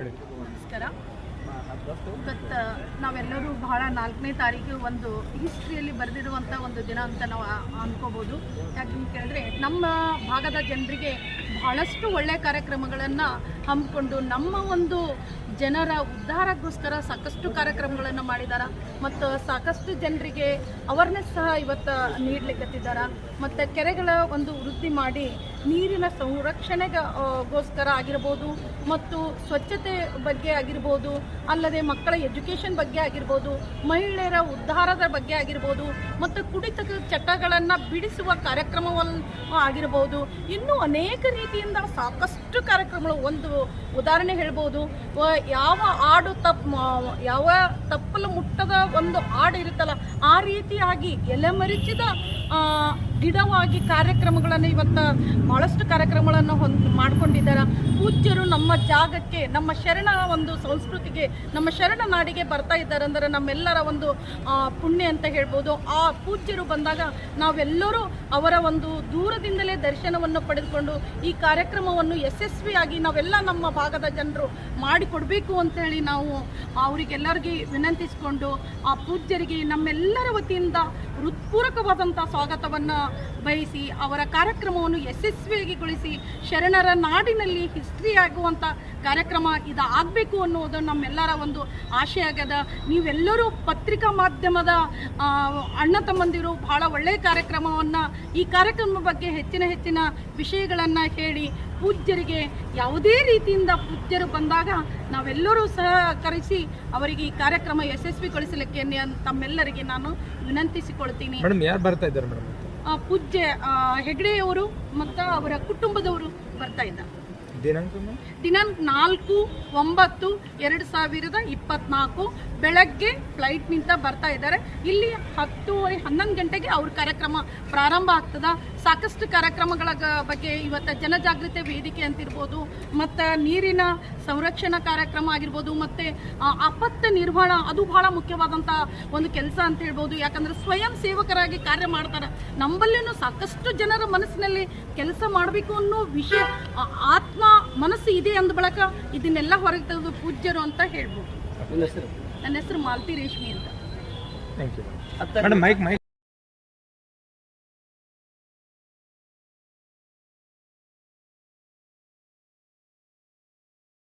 ನಮಸ್ಕಾರ. ಇವತ್ತು ನಾವೆಲ್ಲರೂ ಬಹಳ ನಾಲ್ಕನೇ ತಾರೀಕು ಒಂದು ಹಿಸ್ಟ್ರಿಯಲ್ಲಿ ಬರೆದಿರುವಂಥ ಒಂದು ದಿನ ಅಂತ ನಾವು ಅನ್ಕೋಬೋದು. ಯಾಕಂತ ಕೇಳಿದ್ರೆ, ನಮ್ಮ ಭಾಗದ ಜನರಿಗೆ ಬಹಳಷ್ಟು ಒಳ್ಳೆಯ ಕಾರ್ಯಕ್ರಮಗಳನ್ನು ಹಮ್ಮಿಕೊಂಡು ನಮ್ಮ ಒಂದು ಜನರ ಉದ್ಧಾರಕ್ಕೋಸ್ಕರ ಸಾಕಷ್ಟು ಕಾರ್ಯಕ್ರಮಗಳನ್ನು ಮಾಡಿದ್ದಾರೆ ಮತ್ತು, ಸಾಕಷ್ಟು ಜನರಿಗೆ ಅವೇರ್ನೆಸ್ ಸಹ ಇವತ್ತು ನೀಡಲಿಕ್ಕತ್ತಿದ್ದಾರೆ ಮತ್ತು, ಕೆರೆಗಳ ಒಂದು ವೃದ್ಧಿ ಮಾಡಿ ನೀರಿನ ಸಂರಕ್ಷಣೆಗೋಸ್ಕರ ಆಗಿರ್ಬೋದು ಮತ್ತು ಸ್ವಚ್ಛತೆ ಬಗ್ಗೆ ಆಗಿರ್ಬೋದು, ಅಲ್ಲದೆ ಮಕ್ಕಳ ಎಜುಕೇಷನ್ ಬಗ್ಗೆ ಆಗಿರ್ಬೋದು, ಮಹಿಳೆಯರ ಉದ್ಧಾರದ ಬಗ್ಗೆ ಆಗಿರ್ಬೋದು, ಮತ್ತು ಕುಡಿತದ ಚಟಗಳನ್ನು ಬಿಡಿಸುವ ಕಾರ್ಯಕ್ರಮವನ್ನು ಆಗಿರ್ಬೋದು. ಇನ್ನೂ ಅನೇಕ ರೀತಿಯಿಂದ ಸಾಕಷ್ಟು ಕಾರ್ಯಕ್ರಮಗಳು, ಒಂದು ಉದಾಹರಣೆ ಹೇಳ್ಬೋದು. ಯಾವ ಹಾಡು ತಪ್ಪು ಯಾವ ತಪ್ಪಲು ಮುಟ್ಟದ ಒಂದು ಹಾಡು ಇರುತ್ತಲ್ಲ, ಆ ರೀತಿಯಾಗಿ ಎಲೆಮರಿಚಿದ ಗಿಡವಾಗಿ ಕಾರ್ಯಕ್ರಮಗಳನ್ನು ಇವತ್ತು ಭಾಳಷ್ಟು ಕಾರ್ಯಕ್ರಮಗಳನ್ನು ಹೊಂದ್ ಮಾಡ್ಕೊಂಡಿದ್ದಾರೆ. ಪೂಜ್ಯರು ನಮ್ಮ ಜಾಗಕ್ಕೆ, ನಮ್ಮ ಶರಣ ಒಂದು ಸಂಸ್ಕೃತಿಗೆ, ನಮ್ಮ ಶರಣ ನಾಡಿಗೆ ಬರ್ತಾ ಇದ್ದಾರೆ ಅಂದರೆ ನಮ್ಮೆಲ್ಲರ ಒಂದು ಪುಣ್ಯ ಅಂತ ಹೇಳ್ಬೋದು. ಆ ಪೂಜ್ಯರು ಬಂದಾಗ ನಾವೆಲ್ಲರೂ ಅವರ ಒಂದು ದೂರದಿಂದಲೇ ದರ್ಶನವನ್ನು ಪಡೆದುಕೊಂಡು ಈ ಕಾರ್ಯಕ್ರಮವನ್ನು ಯಶಸ್ವಿಯಾಗಿ ನಾವೆಲ್ಲ ನಮ್ಮ ಭಾಗದ ಜನರು ಮಾಡಿಕೊಡಬೇಕು ಅಂತೇಳಿ ನಾವು ಅವರಿಗೆಲ್ಲರಿಗೆ ವಿನಂತಿಸಿಕೊಂಡು ಆ ಪೂಜ್ಯರಿಗೆ ನಮ್ಮೆಲ್ಲರ ವತಿಯಿಂದ ಹೃತ್ಪೂರ್ವಕವಾದಂಥ ಸ್ವಾಗತವನ್ನು ಬಯಸಿ ಅವರ ಕಾರ್ಯಕ್ರಮವನ್ನು ಯಶಸ್ವಿಯಾಗಿಗೊಳಿಸಿ ಶರಣರ ನಾಡಿನಲ್ಲಿ ಹಿಸ್ಟ್ರಿ ಆಗುವಂಥ ಕಾರ್ಯಕ್ರಮ ಇದು ಆಗಬೇಕು ಅನ್ನೋದು ನಮ್ಮೆಲ್ಲರ ಒಂದು ಆಶೆ ಆಗ್ಯದ. ನೀವೆಲ್ಲರೂ ಪತ್ರಿಕಾ ಮಾಧ್ಯಮದ ಅಣ್ಣ ತಮ್ಮಂದಿರು ಬಹಳ ಒಳ್ಳೆಯ ಕಾರ್ಯಕ್ರಮವನ್ನು ಈ ಕಾರ್ಯಕ್ರಮ ಬಗ್ಗೆ ಹೆಚ್ಚಿನ ಹೆಚ್ಚಿನ ವಿಷಯಗಳನ್ನು ಹೇಳಿ ಪೂಜ್ಯರಿಗೆ ಯಾವುದೇ ರೀತಿಯಿಂದ ಪೂಜ್ಯರು ಬಂದಾಗ ನಾವೆಲ್ಲರೂ ಸಹಕರಿಸಿ ಅವರಿಗೆ ಈ ಕಾರ್ಯಕ್ರಮ ಯಶಸ್ವಿಗೊಳಿಸಲಿಕ್ಕೆ ತಮ್ಮೆಲ್ಲರಿಗೆ ನಾನು ವಿನಂತಿಸಿಕೊಳ್ತೀನಿ. ಪೂಜ್ಯ ಹೆಗ್ಡೆಯವರು ಮತ್ತು ಅವರ ಕುಟುಂಬದವರು ಬರ್ತಾ ಇದ್ದಾರೆ. ದಿನಾಂಕ ನಾಲ್ಕು, ಒಂಬತ್ತು, ಎರಡು ಸಾವಿರದ ಇಪ್ಪತ್ನಾಲ್ಕು. ಬೆಳಗ್ಗೆ ಫ್ಲೈಟ್ನಿಂದ ಬರ್ತಾ ಇದ್ದಾರೆ. ಇಲ್ಲಿ ಹತ್ತೂವರೆ ಹನ್ನೊಂದು ಗಂಟೆಗೆ ಅವ್ರ ಕಾರ್ಯಕ್ರಮ ಪ್ರಾರಂಭ ಆಗ್ತದ. ಸಾಕಷ್ಟು ಕಾರ್ಯಕ್ರಮಗಳ ಬಗ್ಗೆ ಇವತ್ತು ಜನಜಾಗೃತಿ ವೇದಿಕೆ ಅಂತಿರ್ಬೋದು ಮತ್ತು ನೀರಿನ ಸಂರಕ್ಷಣಾ ಕಾರ್ಯಕ್ರಮ ಆಗಿರ್ಬೋದು ಮತ್ತು ಆಪತ್ತು ನಿರ್ವಹಣಾ ಅದು ಬಹಳ ಮುಖ್ಯವಾದಂಥ ಒಂದು ಕೆಲಸ ಅಂತ ಹೇಳ್ಬೋದು ಯಾಕಂದ್ರೆ ಸ್ವಯಂ ಸೇವಕರಾಗಿ ಕಾರ್ಯ ಮಾಡ್ತಾರೆ. ನಮ್ಮಲ್ಲಿನೂ ಸಾಕಷ್ಟು ಜನರ ಮನಸ್ಸಿನಲ್ಲಿ ಕೆಲಸ ಮಾಡಬೇಕು ಅನ್ನೋ ವಿಷಯ ಆತ್ಮ ಮನಸ್ಸು ಇದೆ ಅಂದ ಬಳಕ ಇದನ್ನೆಲ್ಲ ಹೊರಗೆ ತೆಗೆದು ಪೂಜ್ಯರು ಅಂತ ಹೇಳ್ಬೋದು. ನನ್ನ ಹೆಸರು ಮಾಲತಿ ರೇಷ್ಮಿ ಅಂತ.